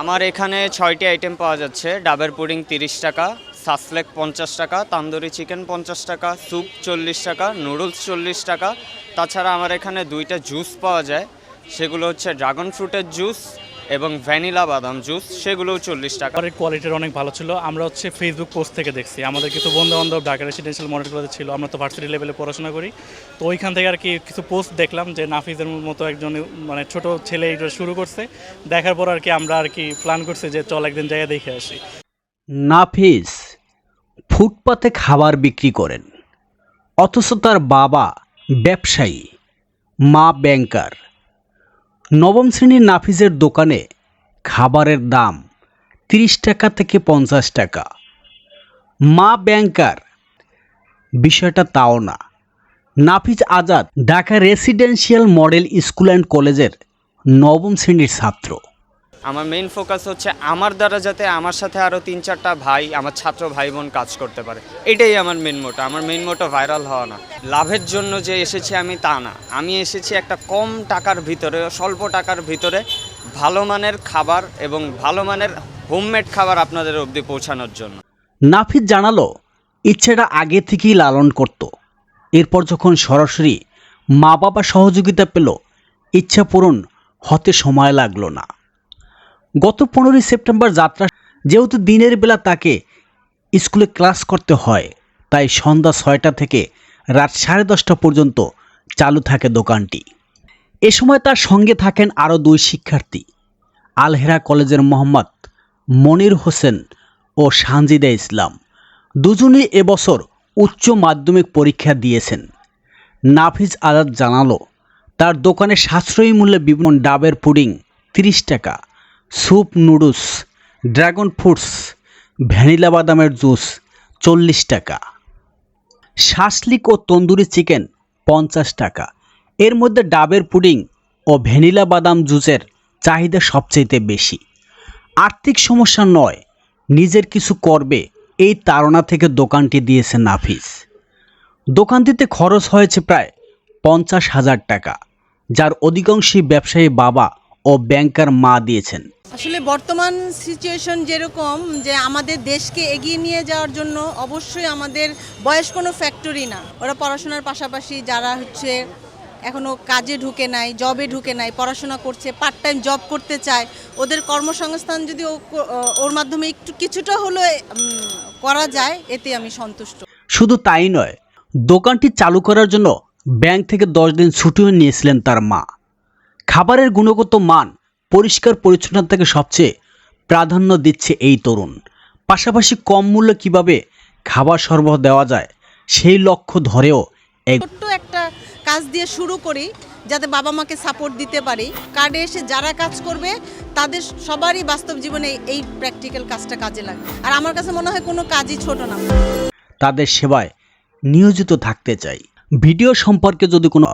আমার এখানে ছয়টি আইটেম পাওয়া যাচ্ছে। ডাবের পুডিং তিরিশ টাকা, সাসলেক পঞ্চাশ টাকা, তান্দুরি চিকেন পঞ্চাশ টাকা, স্যুপ চল্লিশ টাকা, নুডলস চল্লিশ টাকা। তাছাড়া আমার এখানে দুইটা জুস পাওয়া যায়। সেগুলো হচ্ছে ড্রাগন ফ্রুটের জুস এবং ভ্যানিলা বাদাম জুস সেগুলোও চল্লিশ টাকা। কোয়ালিটির অনেক ভালো ছিল। আমরা হচ্ছে ফেসবুক পোস্ট থেকে দেখছি। আমাদের কিছু বন্ধু বান্ধব ঢাকা রেসিডেন্সিয়াল মডেল কলেজে ছিল। আমরা তো ভার্সিটি লেভেলে পড়াশোনা করি। তো ওইখান থেকে আর কি কিছু পোস্ট দেখলাম যে নাফিজের মতো একজন মানে ছোট ছেলে এটা শুরু করছে। দেখার পর আর কি আমরা আর কি প্ল্যান করছি যে চল একদিন জায়গা দেখে আসি। নাফিজ ফুটপাতে খাবার বিক্রি করেন। অথচ তার বাবা ব্যবসায়ী মা ব্যাংকার নবম শ্রেণির নাফিজের দোকানে খাবারের দাম তিরিশ টাকা থেকে পঞ্চাশ টাকা। মা ব্যাংকার, বিষয়টা তাও না। Nafiz Azad Dhaka residential model school and কলেজের নবম শ্রেণির ছাত্র। আমার মেইন ফোকাস হচ্ছে আমার দ্বারা যাতে আমার সাথে আরও তিন চারটা ভাই, আমার ছাত্র ভাই বোন কাজ করতে পারে। এটাই আমার মেন মোটো আমার মেন মোটো ভাইরাল হওয়া না। লাভের জন্য যে এসেছি আমি তা না। আমি এসেছি একটা কম টাকার ভিতরে, স্বল্প টাকার ভিতরে ভালো মানের খাবার এবং ভালো মানের হোমমেড খাবার আপনাদের অবধি পৌঁছানোর জন্য। নাফিজ জানালো, ইচ্ছেটা আগে থেকেই লালন করত। এরপর যখন সরাসরি মা বাবা সহযোগিতা পেল, ইচ্ছা পূরণ হতে সময় লাগল না। গত পনেরোই সেপ্টেম্বর যাত্রা যেহেতু দিনের বেলা তাকে স্কুলে ক্লাস করতে হয়, তাই সন্ধ্যা ছয়টা থেকে রাত সাড়ে দশটা পর্যন্ত চালু থাকে দোকানটি। এ সময় তার সঙ্গে থাকেন আরও দুই শিক্ষার্থী, আলহেরা কলেজের মোহাম্মদ মনির হোসেন ও সানজিদা ইসলাম। দুজনেই এবছর উচ্চ মাধ্যমিক পরীক্ষা দিয়েছেন। নাফিজ আজাদ জানালো, তার দোকানে সাশ্রয়ী মূল্যে বিভিন্ন ডাবের পুডিং তিরিশ টাকা soup noodles, dragon fruits, vanilla বাদামের জুস, চল্লিশ টাকা। শাসলিক ও তন্দুরি চিকেন, পঞ্চাশ টাকা। এর মধ্যে ডাবের পুডিং ও ভ্যানিলা বাদাম জুসের চাহিদা সবচেয়ে বেশি। আর্থিক সমস্যা নয়, নিজের কিছু করবে, এই তাড়না থেকে দোকানটি দিয়েছে নাফিস। দোকানটিতে খরচ হয়েছে প্রায় পঞ্চাশ হাজার টাকা, যার অধিকাংশই ব্যবসায়ী বাবা ও ব্যাংকার মা দিয়েছেন। আসলে বর্তমান সিচুয়েশন যেরকম যে আমাদের দেশকে এগিয়ে নিয়ে যাওয়ার জন্য অবশ্যই আমাদের বয়স কোনো ফ্যাক্টরি না। ওরা পড়াশোনার পাশাপাশি যারা হচ্ছে এখনও কাজে ঢুকে নাই জবে ঢুকে নাই, পড়াশোনা করছে পার্ট টাইম জব করতে চায়, ওদের কর্মসংস্থান যদি ওর মাধ্যমে একটু কিছুটা হলো করা যায়, এতে আমি সন্তুষ্ট। শুধু তাই নয়, দোকানটি চালু করার জন্য ব্যাংক থেকে দশ দিন ছুটিও নিয়েছিলেন তার মা। খাবারের গুণগত মান পরিষ্কার পরিচ্ছন্নতাকে সবচেয়ে প্রাধান্য দিচ্ছে এই তরুণ। পাশাপাশি কম মূল্যে কীভাবে খাবার সরবরাহ দেওয়া যায় সেই লক্ষ্য ধরেও ছোট্ট একটা কাজ দিয়ে শুরু করি যাতে বাবা মাকে সাপোর্ট দিতে পারি। কার্ডে এসে যারা কাজ করবে তাদের সবারই বাস্তব জীবনে এই প্র্যাকটিক্যাল কাজটা কাজে লাগে আর আমার কাছে মনে হয় কোনো কাজই ছোট না। তাদের সেবায় নিয়োজিত থাকতে চাই। ভিডিও সম্পর্কে যদি কোনো